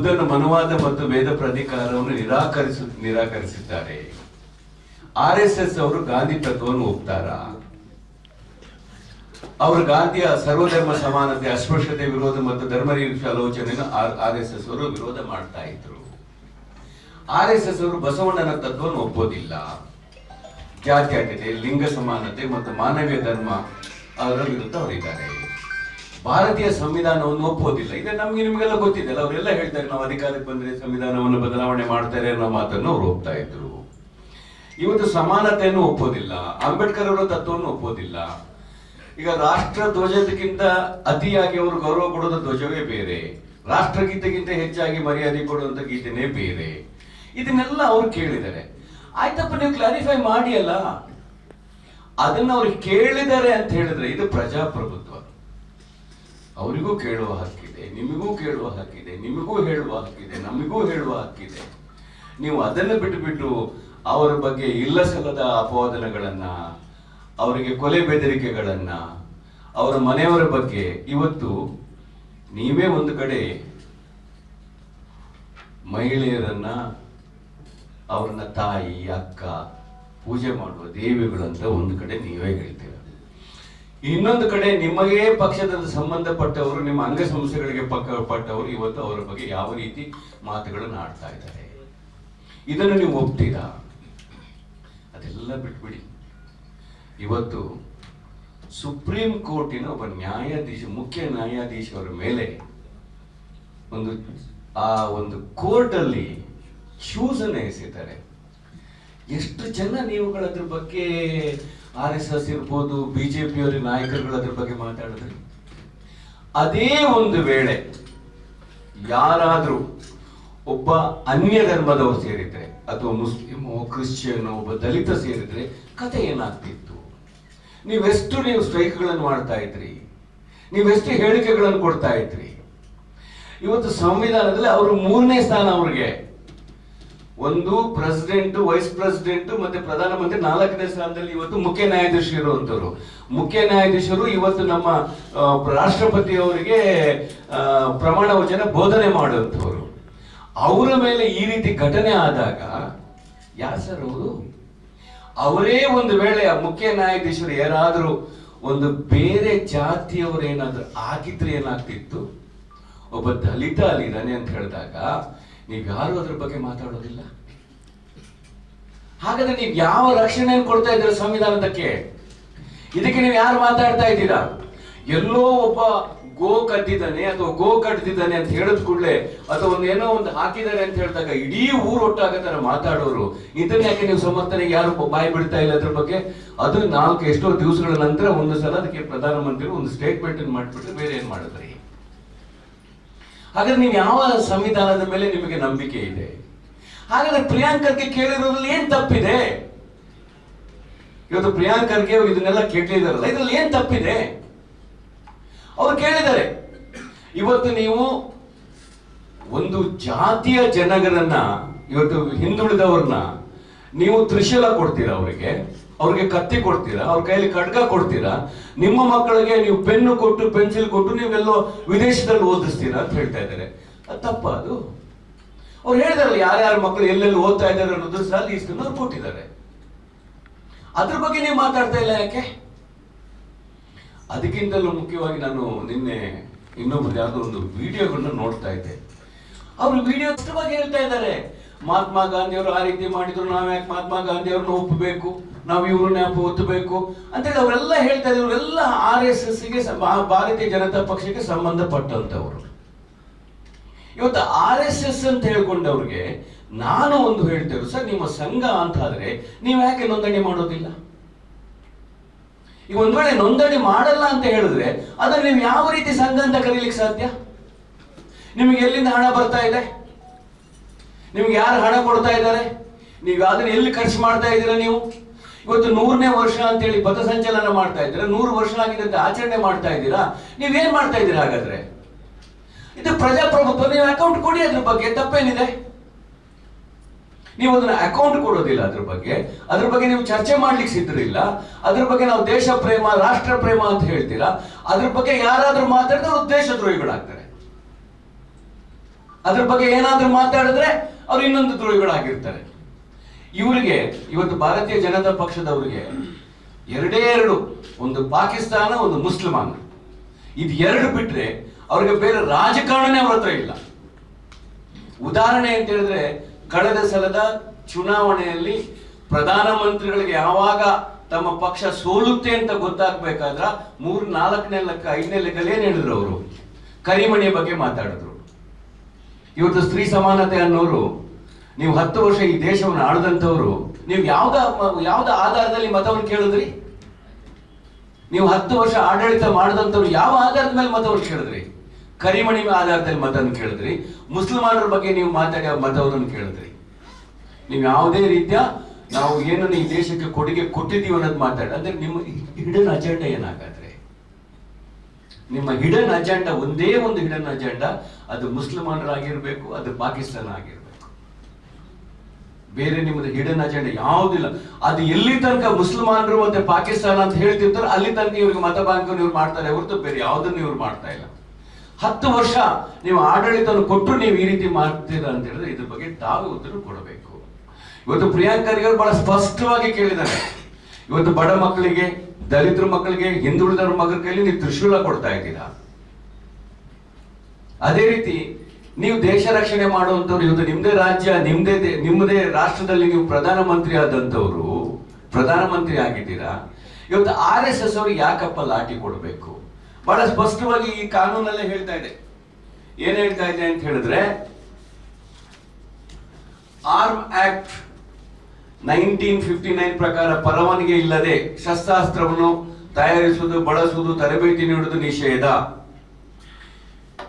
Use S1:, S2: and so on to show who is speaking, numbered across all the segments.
S1: ಬುದ್ಧನ ಮನುವಾದ ಮತ್ತು ವೇದ ಪ್ರಾಧಿಕಾರವನ್ನು ನಿರಾಕರಿಸ ನಿರಾಕರಿಸಿದ್ದಾರೆ. ಆರ್ ಎಸ್ ಎಸ್ ಅವರು ಗಾಂಧಿ ತತ್ವವನ್ನು ಒಪ್ತಾರ. ಅವರು ಗಾಂಧಿಯ ಸರ್ವಧರ್ಮ ಸಮಾನತೆ, ಅಸ್ಪೃಶ್ಯತೆ, ವಿರೋಧ ಮತ್ತು ಧರ್ಮ ನಿರೀಕ್ಷೆ ಆಲೋಚನೆಯನ್ನು ಆರ್ ಎಸ್ ಎಸ್ ಅವರು ವಿರೋಧ ಮಾಡ್ತಾ ಇದ್ರು. ಆರ್ ಎಸ್ ಎಸ್ ಅವರು ಬಸವಣ್ಣನ ತತ್ವವನ್ನು ಒಪ್ಪೋದಿಲ್ಲ. ಜಾತ್ಯಾತೀತೆ ಲಿಂಗ ಸಮಾನತೆ ಮತ್ತು ಮಾನವೀಯ ಧರ್ಮ ಅದರ ವಿರುದ್ಧ ಅವರಿದ್ದಾರೆ. ಭಾರತೀಯ ಸಂವಿಧಾನವನ್ನು ಒಪ್ಪೋದಿಲ್ಲ ಇದೆ ನಮ್ಗೆ ನಿಮಗೆಲ್ಲ ಗೊತ್ತಿದೆ ಅಲ್ಲ, ಅವರೆಲ್ಲ ಹೇಳ್ತಾರೆ ನಾವು ಅಧಿಕಾರಕ್ಕೆ ಬಂದ್ರೆ ಸಂವಿಧಾನವನ್ನು ಬದಲಾವಣೆ ಮಾಡ್ತಾರೆ ಅನ್ನೋ ಮಾತನ್ನು ಅವ್ರು ಒಪ್ತಾ ಇದ್ರು. ಇವತ್ತು ಸಮಾನತೆಯನ್ನು ಒಪ್ಪೋದಿಲ್ಲ ಅಂಬೇಡ್ಕರ್ ಅವರ ತತ್ವವನ್ನು ಒಪ್ಪೋದಿಲ್ಲ ಈಗ ರಾಷ್ಟ್ರ ಧ್ವಜದಕ್ಕಿಂತ ಅತಿಯಾಗಿ ಅವರು ಗೌರವ ಕೊಡೋದ ಧ್ವಜವೇ ಬೇರೆ. ರಾಷ್ಟ್ರಗೀತೆಗಿಂತ ಹೆಚ್ಚಾಗಿ ಮರ್ಯಾದೆ ಕೊಡುವಂತ ಗೀತೆನೇ ಬೇರೆ. ಇದನ್ನೆಲ್ಲ ಅವ್ರು ಕೇಳಿದ್ದಾರೆ. ಆಯ್ತಪ್ಪ, ನೀವು ಕ್ಲಾರಿಫೈ ಮಾಡಿ ಅಲ್ಲ ಅದನ್ನ ಅವ್ರು ಕೇಳಿದ್ದಾರೆ ಅಂತ ಹೇಳಿದ್ರೆ ಇದು ಪ್ರಜಾಪ್ರಭುತ್ವ. ಅವರಿಗೂ ಕೇಳುವ ಹಕ್ಕಿದೆ, ನಿಮಗೂ ಕೇಳುವ ಹಕ್ಕಿದೆ, ನಿಮಗೂ ಹೇಳುವ ಹಕ್ಕಿದೆ, ನಮಗೂ ಹೇಳುವ ಹಕ್ಕಿದೆ. ನೀವು ಅದನ್ನು ಬಿಟ್ಟುಬಿಟ್ಟು ಅವರ ಬಗ್ಗೆ ಇಲ್ಲ ಸಲ್ಲದ ಅಪವಾದನಗಳನ್ನ, ಅವರಿಗೆ ಕೊಲೆ ಬೆದರಿಕೆಗಳನ್ನ, ಅವರ ಮನೆಯವರ ಬಗ್ಗೆ ಇವತ್ತು ನೀವೇ ಒಂದು ಕಡೆ ಮಹಿಳೆಯರನ್ನ, ಅವ್ರನ್ನ ತಾಯಿ, ಅಕ್ಕ, ಪೂಜೆ ಮಾಡುವ ದೇವಿಗಳಂತ ಒಂದು ಕಡೆ ನೀವೇ ಹೇಳ್ತೀರ. ಇನ್ನೊಂದು ಕಡೆ ನಿಮಗೆ ಪಕ್ಷದ ಸಂಬಂಧಪಟ್ಟವರು, ನಿಮ್ಮ ಅಂಗಸಂಸ್ಥೆಗಳಿಗೆ ಪಕ್ಕ ಪಟ್ಟವರು ಇವತ್ತು ಅವರ ಬಗ್ಗೆ ಯಾವ ರೀತಿ ಮಾತುಗಳನ್ನು ಆಡ್ತಾ ಇದ್ದಾರೆ. ಇದನ್ನು ನೀವು ಒಪ್ತೀರಾ? ಅದೆಲ್ಲ ಬಿಟ್ಬಿಡಿ. ಇವತ್ತು ಸುಪ್ರೀಂ ಕೋರ್ಟಿನ ಒಬ್ಬ ನ್ಯಾಯಾಧೀಶ, ಮುಖ್ಯ ನ್ಯಾಯಾಧೀಶರ ಮೇಲೆ ಒಂದು, ಆ ಒಂದು ಕೋರ್ಟಲ್ಲಿ ಅಲ್ಲಿ ಎಸಿದ್ದಾರೆ ಎಷ್ಟು ಜನ ನೀವುಗಳ ಅದ್ರ ಬಗ್ಗೆ ಆರ್ ಎಸ್ ಎಸ್ ಇರ್ಬೋದು ಬಿಜೆಪಿಯವರ ನಾಯಕರುಗಳು ಅದ್ರ ಬಗ್ಗೆ ಮಾತಾಡಿದ್ರೆ. ಅದೇ ಒಂದು ವೇಳೆ ಯಾರಾದರೂ ಒಬ್ಬ ಅನ್ಯ ಧರ್ಮದವರು ಸೇರಿದ್ರೆ, ಅಥವಾ ಮುಸ್ಲಿಮೋ, ಕ್ರಿಶ್ಚಿಯನ್, ಒಬ್ಬ ದಲಿತ ಸೇರಿದ್ರೆ ಕತೆ ಏನಾಗ್ತಿತ್ತು? ನೀವೆಷ್ಟು ನೀವು ಸ್ಟ್ರೈಕ್ಗಳನ್ನು ಮಾಡ್ತಾ ಇದ್ರಿ? ನೀವೆಷ್ಟು ಹೇಳಿಕೆಗಳನ್ನು ಕೊಡ್ತಾ ಇದ್ರಿ? ಇವತ್ತು ಸಂವಿಧಾನದಲ್ಲಿ ಅವರು ಮೂರನೇ ಸ್ಥಾನ ಅವ್ರಿಗೆ. ಒಂದು ಪ್ರೆಸಿಡೆಂಟ್ ವೈಸ್ ಪ್ರೆಸಿಡೆಂಟ್ ಮತ್ತೆ ಪ್ರಧಾನಮಂತ್ರಿ ನಾಲ್ಕನೇ ಸ್ಥಾನದಲ್ಲಿ ಇವತ್ತು ಮುಖ್ಯ ನ್ಯಾಯಾಧೀಶರು ಇರುವಂತವ್ರು ಮುಖ್ಯ ನ್ಯಾಯಾಧೀಶರು ಇವತ್ತು ನಮ್ಮ ರಾಷ್ಟ್ರಪತಿ ಅವರಿಗೆ ಪ್ರಮಾಣ ವಚನ ಬೋಧನೆ ಮಾಡುವಂಥವ್ರು. ಅವರ ಮೇಲೆ ಈ ರೀತಿ ಘಟನೆ ಆದಾಗ, ಯಾರು ಸರ್ ಅವರು? ಅವರೇ ಒಂದು ವೇಳೆ ಮುಖ್ಯ ನ್ಯಾಯಾಧೀಶರು ಏನಾದರೂ ಒಂದು ಬೇರೆ ಜಾತಿಯವರು ಏನಾದರೂ ಆಗಿದ್ರೆ ಏನಾಗ್ತಿತ್ತು? ಒಬ್ಬ ದಲಿತ ಅಲ್ಲಿದ್ದಾನೆ ಅಂತ ಹೇಳಿದಾಗ ನೀವು ಯಾರು ಅದ್ರ ಬಗ್ಗೆ ಮಾತಾಡೋದಿಲ್ಲ. ಹಾಗಾದ್ರೆ ನೀವು ಯಾವ ರಕ್ಷಣೆಯನ್ನು ಕೊಡ್ತಾ ಇದ್ದೀರ ಸಂವಿಧಾನದಕ್ಕೆ ಇದಕ್ಕೆ ನೀವು ಯಾರು ಮಾತಾಡ್ತಾ ಇದ್ದೀರಾ? ಎಲ್ಲೋ ಒಬ್ಬ ಗೋ ಕದ್ದಿದ್ದಾನೆ ಅಥವಾ ಗೋ ಕಟ್ಟಿದ್ದಾನೆ ಅಂತ ಹೇಳಿದ ಕೂಡಲೇ ಅಥವಾ ಒಂದೇನೋ ಒಂದು ಹಾಕಿದ್ದಾರೆ ಅಂತ ಹೇಳಿದಾಗ ಇಡೀ ಊರು ಒಟ್ಟಾಗ ತರ ಮಾತಾಡೋರು. ಇದನ್ನ ಯಾಕೆ ನೀವು ಸಮರ್ಥನೆ ಯಾರು ಬಾಯಿ ಬಿಡ್ತಾ ಇಲ್ಲ ಅದ್ರ ಬಗ್ಗೆ? ಅದು ನಾಲ್ಕು ಎಷ್ಟೋ ದಿವಸಗಳ ನಂತರ ಒಂದು ಸಲ ಅದಕ್ಕೆ ಪ್ರಧಾನಮಂತ್ರಿ ಒಂದು ಸ್ಟೇಟ್ಮೆಂಟ್ ಮಾಡಿಬಿಟ್ಟು ಬೇರೆ ಏನ್ ಮಾಡಿದ್ರಿ? ಹಾಗಾದ್ರೆ ನೀವು ಯಾವ ಸಂವಿಧಾನದ ಮೇಲೆ ನಿಮಗೆ ನಂಬಿಕೆ ಇದೆ? ಹಾಗಾದ್ರೆ ಪ್ರಿಯಾಂಕರ್ಗೆ ಕೇಳಿರೋದ್ರಲ್ಲಿ ಏನ್ ತಪ್ಪಿದೆ? ಇವತ್ತು ಪ್ರಿಯಾಂಕರ್ಗೆ ಇದನ್ನೆಲ್ಲ ಕೇಳಿದಾರಲ್ಲ ಇದ್ರಲ್ಲಿ ಏನ್ ತಪ್ಪಿದೆ? ಅವ್ರು ಕೇಳಿದ್ದಾರೆ, ಇವತ್ತು ನೀವು ಒಂದು ಜಾತಿಯ ಜನಗರನ್ನ, ಇವತ್ತು ಹಿಂದುಳಿದವ್ರನ್ನ ನೀವು ತ್ರಿಶೂಲ ಕೊಡ್ತೀರಾ ಅವರಿಗೆ? ಅವ್ರಿಗೆ ಕತ್ತಿ ಕೊಡ್ತೀರಾ? ಅವ್ರ ಕೈಯಲ್ಲಿ ಖಡ್ಗ ಕೊಡ್ತೀರಾ? ನಿಮ್ಮ ಮಕ್ಕಳಿಗೆ ನೀವು ಪೆನ್ನು ಕೊಟ್ಟು, ಪೆನ್ಸಿಲ್ ಕೊಟ್ಟು ನೀವೆಲ್ಲೋ ವಿದೇಶದಲ್ಲಿ ಓದಿಸ್ತೀರಾ ಅಂತ ಹೇಳ್ತಾ ಇದ್ದಾರೆ. ತಪ್ಪ ಅದು. ಅವ್ರು ಹೇಳಿದಾರಲ್ಲ, ಯಾರ್ಯಾರ ಮಕ್ಕಳು ಎಲ್ಲೆಲ್ಲಿ ಓದ್ತಾ ಇದ್ದಾರೆ ಅನ್ನೋದು ಸಹ ಇಷ್ಟನ್ನು ಅವ್ರು ಕೊಟ್ಟಿದ್ದಾರೆ. ಅದ್ರ ಬಗ್ಗೆ ನೀವು ಮಾತಾಡ್ತಾ ಇಲ್ಲ ಯಾಕೆ? ಅದಕ್ಕಿಂತಲೂ ಮುಖ್ಯವಾಗಿ ನಾನು ನಿನ್ನೆ ಇನ್ನೊಬ್ರು ಯಾವುದೋ ಒಂದು ವಿಡಿಯೋಗಳನ್ನ ನೋಡ್ತಾ ಇದ್ದೆ. ಅವರು ವಿಡಿಯೋ ಹೇಳ್ತಾ ಇದ್ದಾರೆ. ಮಹಾತ್ಮ ಗಾಂಧಿಯವರು ಆ ರೀತಿ ಮಾಡಿದ್ರು, ನಾವ್ಯಾಕೆ ಮಹಾತ್ಮ ಗಾಂಧಿಯವ್ರನ್ನ ಒಪ್ಪಬೇಕು? ನಾವು ಇವ್ರನ್ನ ನ್ಯಾಪು ಒತ್ತಬೇಕು ಅಂತೇಳಿ ಅವರೆಲ್ಲ ಹೇಳ್ತಾ ಇದ್ರು. ಇವರೆಲ್ಲ ಆರ್ ಎಸ್ ಎಸ್ಗೆ ಭಾರತೀಯ ಜನತಾ ಪಕ್ಷಕ್ಕೆ ಸಂಬಂಧಪಟ್ಟಂತವರು. ಇವತ್ತು ಆರ್ ಎಸ್ ಎಸ್ ಅಂತ ಹೇಳ್ಕೊಂಡವ್ರಿಗೆ ನಾನು ಒಂದು ಹೇಳ್ತೇವೆ ಸರ್ ನಿಮ್ಮ ಸಂಘ ಅಂತ ಆದ್ರೆ ನೀವು ಯಾಕೆ ನೋಂದಣಿ ಮಾಡೋದಿಲ್ಲ? ಈಗ ಒಂದ್ ವೇಳೆ ನೋಂದಣಿ ಮಾಡಲ್ಲ ಅಂತ ಹೇಳಿದ್ರೆ ಅದನ್ನ ನೀವು ಯಾವ ರೀತಿ ಸಂಘ ಅಂತ ಕರೀಲಿಕ್ಕೆ ಸಾಧ್ಯ? ನಿಮಗೆ ಎಲ್ಲಿಂದ ಹಣ ಬರ್ತಾ ಇದೆ? ನಿಮ್ಗೆ ಯಾರು ಹಣ ಕೊಡ್ತಾ ಇದ್ದಾರೆ? ನೀವು ಅದನ್ನ ಎಲ್ಲಿ ಖರ್ಚು ಮಾಡ್ತಾ ಇದ್ದೀರಾ ನೀವು? ಇವತ್ತು ನೂರನೇ ವರ್ಷ ಅಂತೇಳಿ ಪಥಸಂಚಲನ ಮಾಡ್ತಾ ಇದ್ದೀರಾ? ನೂರು ವರ್ಷ ಆಗಿದೆ ಅಂತ ಆಚರಣೆ ಮಾಡ್ತಾ ಇದ್ದೀರಾ? ನೀವೇನ್ ಮಾಡ್ತಾ ಇದ್ದೀರಾ ಹಾಗಾದ್ರೆ? ಇದು ಪ್ರಜಾಪ್ರಭುತ್ವ ನೀವು ಅಕೌಂಟ್ ಕೊಡಿ ಅದ್ರ ಬಗ್ಗೆ, ತಪ್ಪೇನಿದೆ? ನೀವು ಅದನ್ನ ಅಕೌಂಟ್ ಕೊಡೋದಿಲ್ಲ ಅದ್ರ ಬಗ್ಗೆ. ಅದ್ರ ಬಗ್ಗೆ ನೀವು ಚರ್ಚೆ ಮಾಡ್ಲಿಕ್ಕೆ ಸಿದ್ಧರಿಲ್ಲ. ಅದ್ರ ಬಗ್ಗೆ ನಾವು ದೇಶ ಪ್ರೇಮ, ರಾಷ್ಟ್ರ ಪ್ರೇಮ ಅಂತ ಹೇಳ್ತೀರಾ? ಅದ್ರ ಬಗ್ಗೆ ಯಾರಾದ್ರೂ ಮಾತಾಡಿದ್ರೆ ಅವ್ರು ದೇಶದ್ರೋಹಿಗಳಾಗ್ತಾರೆ. ಅದ್ರ ಬಗ್ಗೆ ಏನಾದ್ರೂ ಮಾತಾಡಿದ್ರೆ ಅವ್ರು ಇನ್ನೊಂದು ದ್ರೋಹಿಗಳಾಗಿರ್ತಾರೆ. ಇವರಿಗೆ, ಇವತ್ತು ಭಾರತೀಯ ಜನತಾ ಪಕ್ಷದವರಿಗೆ ಎರಡೇ ಎರಡು, ಒಂದು ಪಾಕಿಸ್ತಾನ, ಒಂದು ಮುಸ್ಲಿಮಾನ್. ಇದು ಎರಡು ಬಿಟ್ರೆ ಅವ್ರಿಗೆ ಬೇರೆ ರಾಜಕಾರಣನೇ ಅವ್ರ ಇಲ್ಲ. ಉದಾಹರಣೆ ಅಂತ ಹೇಳಿದ್ರೆ, ಕಳೆದ ಸಲದ ಚುನಾವಣೆಯಲ್ಲಿ ಪ್ರಧಾನಮಂತ್ರಿಗಳಿಗೆ ಯಾವಾಗ ತಮ್ಮ ಪಕ್ಷ ಸೋಲುತ್ತೆ ಅಂತ ಗೊತ್ತಾಗ್ಬೇಕಾದ್ರ ಮೂರ್, ನಾಲ್ಕನೇ ಲೆಕ್ಕ, ಐದನೇ ಲೆಕ್ಕಲ್ಲಿ ಏನ್ ಹೇಳಿದ್ರು ಅವರು? ಕರಿಮಣಿಯ ಬಗ್ಗೆ ಮಾತಾಡಿದ್ರು. ಇವತ್ತು ಸ್ತ್ರೀ ಸಮಾನತೆ ಅನ್ನೋರು ನೀವು ಹತ್ತು ವರ್ಷ ಈ ದೇಶವನ್ನು ಆಳದಂಥವ್ರು, ನೀವು ಯಾವ್ದ ಯಾವ್ದ ಆಧಾರದಲ್ಲಿ ಮತವನ್ನು ಕೇಳಿದ್ರಿ? ನೀವು ಹತ್ತು ವರ್ಷ ಆಡಳಿತ ಮಾಡಿದಂಥವ್ರು ಯಾವ ಆಧಾರದ ಮೇಲೆ ಮತವನ್ನು ಕೇಳಿದ್ರಿ? ಕರಿಮಣಿ ಆಧಾರದಲ್ಲಿ ಮತವನ್ನು ಕೇಳಿದ್ರಿ? ಮುಸಲ್ಮಾನರ ಬಗ್ಗೆ ನೀವು ಮಾತಾಡಿ ಆ ಮತವನ್ನು ಕೇಳಿದ್ರಿ? ನೀವು ಯಾವುದೇ ರೀತಿಯ ನಾವು ಏನನ್ನು ಈ ದೇಶಕ್ಕೆ ಕೊಡುಗೆ ಕೊಟ್ಟಿದ್ದೀವಿ ಅನ್ನೋದು ಮಾತಾಡಿ, ಅಂದ್ರೆ ನಿಮ್ಮ ಹಿಡನ್ ಅಜೆಂಡಾ ಏನಾಗಾದ್ರೆ? ನಿಮ್ಮ ಹಿಡನ್ ಅಜೆಂಡಾ, ಒಂದೇ ಒಂದು ಹಿಡನ್ ಅಜೆಂಡಾ, ಅದು ಮುಸಲ್ಮಾನರಾಗಿರ್ಬೇಕು ಅದು ಪಾಕಿಸ್ತಾನ ಆಗಿರ್ಬೇಕು. ಬೇರೆ ನಿಮ್ಮದು ಹಿಡನ್ ಅಜೆಂಡಾ ಯಾವುದಿಲ್ಲ. ಅದು ಎಲ್ಲಿ ತನಕ ಮುಸಲ್ಮಾನರು ಮತ್ತೆ ಪಾಕಿಸ್ತಾನ ಅಂತ ಹೇಳ್ತಿರ್ತಾರೆ ಅಲ್ಲಿ ತನಕ ಇವ್ರಿಗೆ ಮತ ಬ್ಯಾಂಕ್ ಇವ್ರು ಮಾಡ್ತಾರೆ ಹೊರತು ಬೇರೆ ಯಾವುದನ್ನು ಇವ್ರು ಮಾಡ್ತಾ ಇಲ್ಲ. ಹತ್ತು ವರ್ಷ ನೀವು ಆಡಳಿತವನ್ನು ಕೊಟ್ಟು ನೀವು ಈ ರೀತಿ ಮಾಡ್ತೀರಾ ಅಂತ ಹೇಳಿದ್ರೆ ಇದ್ರ ಬಗ್ಗೆ ತಾವು ಉತ್ತರ ಕೊಡಬೇಕು. ಇವತ್ತು ಪ್ರಿಯಾಂಕರಿಗೆ ಬಹಳ ಸ್ಪಷ್ಟವಾಗಿ ಕೇಳಿದ್ದಾರೆ. ಇವತ್ತು ಬಡ ಮಕ್ಕಳಿಗೆ, ದಲಿತರ ಮಕ್ಕಳಿಗೆ, ಹಿಂದುಳಿದವ್ರ ಮಗಳ ಕೈಲಿ ನೀವು ತ್ರಿಶೂಲ ಕೊಡ್ತಾ ಇದ್ದೀರಾ? ಅದೇ ರೀತಿ ನೀವು ದೇಶ ರಕ್ಷಣೆ ಮಾಡುವಂಥವ್ರು ಇವತ್ತು ನಿಮ್ಮದೇ ರಾಜ್ಯ ನಿಮ್ಮದೇ ನಿಮ್ಮದೇ ರಾಷ್ಟ್ರದಲ್ಲಿ ನೀವು ಪ್ರಧಾನಮಂತ್ರಿ ಆದಂತವ್ರು ಪ್ರಧಾನಮಂತ್ರಿ ಆಗಿದ್ದೀರಾ? ಇವತ್ತು ಆರ್ ಎಸ್ ಎಸ್ ಅವರು ಯಾಕಪ್ಪ ಲಾಠಿ ಕೊಡಬೇಕು? ಬಹಳ ಸ್ಪಷ್ಟವಾಗಿ ಈ ಕಾನೂನಲ್ಲೇ ಹೇಳ್ತಾ ಇದೆ. ಏನ್ ಹೇಳ್ತಾ ಇದೆ ಅಂತ ಹೇಳಿದ್ರೆ, arm act nineteen fifty nine ಪ್ರಕಾರ ಪರವಾನಗಿ ಇಲ್ಲದೆ ಶಸ್ತ್ರಾಸ್ತ್ರವನ್ನು ತಯಾರಿಸುವುದು, ಬಳಸುವುದು, ತರಬೇತಿ ನೀಡುವುದು ನಿಷೇಧ.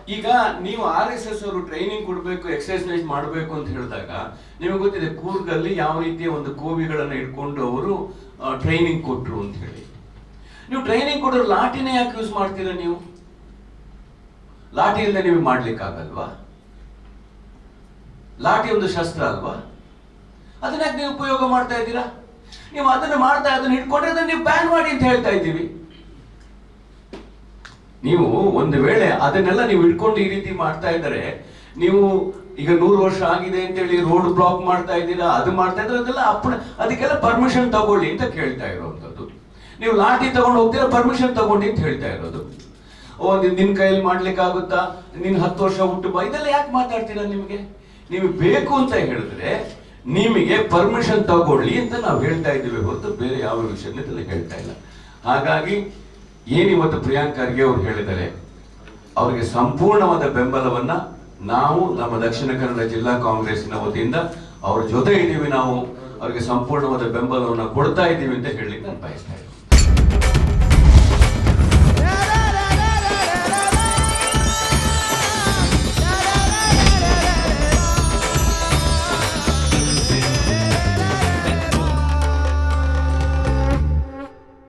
S1: ಈಗ ನೀವು ಆರ್ ಎಸ್ ಎಸ್ ಅವರು ಟ್ರೈನಿಂಗ್ ಕೊಡಬೇಕು ಎಕ್ಸರ್ಸೈಸ್ ಮಾಡಬೇಕು ಅಂತ ಹೇಳಿದಾಗ ನಿಮಗೆ ಗೊತ್ತಿದೆ ಕೂರ್ಗಲ್ಲಿ ಯಾವ ರೀತಿಯ ಒಂದು ಕೋವಿಗಳನ್ನು ಇಟ್ಕೊಂಡು ಅವರು ಟ್ರೈನಿಂಗ್ ಕೊಟ್ರು ಅಂತ ಹೇಳಿ. ನೀವು ಟ್ರೈನಿಂಗ್ ಕೊಡೋರು ಲಾಠಿನೇ ಯಾಕೆ ಯೂಸ್ ಮಾಡ್ತೀರಾ ನೀವು? ಲಾಠಿ ಇಲ್ಲದೆ ನೀವು ಮಾಡ್ಲಿಕ್ಕಾಗಲ್ವಾ? ಲಾಠಿ ಒಂದು ಶಸ್ತ್ರ ಅಲ್ವಾ? ಅದನ್ನ ನೀವು ಉಪಯೋಗ ಮಾಡ್ತಾ ಇದ್ದೀರಾ? ನೀವು ಅದನ್ನ ಮಾಡ್ತಾ, ಅದನ್ನ ಇಟ್ಕೊಂಡ್ರೆ ಅದನ್ನ ನೀವು ಬ್ಯಾನ್ ಮಾಡಿ ಅಂತ ಹೇಳ್ತಾ ಇದ್ದೀವಿ. ನೀವು ಒಂದು ವೇಳೆ ಅದನ್ನೆಲ್ಲ ನೀವು ಇಟ್ಕೊಂಡು ಈ ರೀತಿ ಮಾಡ್ತಾ ಇದ್ದಾರೆ, ನೀವು ಈಗ ನೂರು ವರ್ಷ ಆಗಿದೆ ಅಂತೇಳಿ ರೋಡ್ ಬ್ಲಾಕ್ ಮಾಡ್ತಾ ಇದ್ದೀರಾ, ಅದು ಮಾಡ್ತಾ ಇದ್ರೆ ಅದೆಲ್ಲ ಅಪ್ ಅದಕ್ಕೆಲ್ಲ ಪರ್ಮಿಷನ್ ತಗೊಳ್ಳಿ ಅಂತ ಕೇಳ್ತಾ ಇರುವಂತದ್ದು ನೀವು ಲಾಠಿ ತಗೊಂಡು ಹೋಗ್ತೀರಾ ಪರ್ಮಿಷನ್ ತಗೊಂಡು ಅಂತ ಹೇಳ್ತಾ ಇರೋದು. ಓ ನಿನ್- ಕೈಯಲ್ಲಿ ಮಾಡ್ಲಿಕ್ಕೆ ಆಗುತ್ತಾ ನಿನ್ ಹತ್ತು ವರ್ಷ ಹುಟ್ಟು ಇದೆಲ್ಲ ಯಾಕೆ ಮಾತಾಡ್ತೀರಾ ನಿಮಗೆ? ನೀವು ಬೇಕು ಅಂತ ಹೇಳಿದ್ರೆ ನಿಮಗೆ ಪರ್ಮಿಷನ್ ತಗೊಳ್ಳಿ ಅಂತ ನಾವು ಹೇಳ್ತಾ ಇದ್ದೀವಿ ಹೊರತು ಬೇರೆ ಯಾವ ವಿಷಯದಲ್ಲಿ ಹೇಳ್ತಾ ಇಲ್ಲ. ಹಾಗಾಗಿ ಏನಿವತ್ತು ಪ್ರಿಯಾಂಕ್ ಖರ್ಗೆ ಅವ್ರು ಹೇಳಿದ್ದಾರೆ? ಅವರಿಗೆ ಸಂಪೂರ್ಣವಾದ ಬೆಂಬಲವನ್ನ ನಾವು ನಮ್ಮ ದಕ್ಷಿಣ ಕನ್ನಡ ಜಿಲ್ಲಾ ಕಾಂಗ್ರೆಸ್ನ ವತಿಯಿಂದ ಅವ್ರ ಜೊತೆ ಇದ್ದೀವಿ ನಾವು. ಅವರಿಗೆ ಸಂಪೂರ್ಣವಾದ ಬೆಂಬಲವನ್ನು ಕೊಡ್ತಾ ಇದ್ದೀವಿ ಅಂತ ಹೇಳಲಿಕ್ಕೆ ನಾನು ಬಯಸ್ತಾ ಇದ್ದೀನಿ.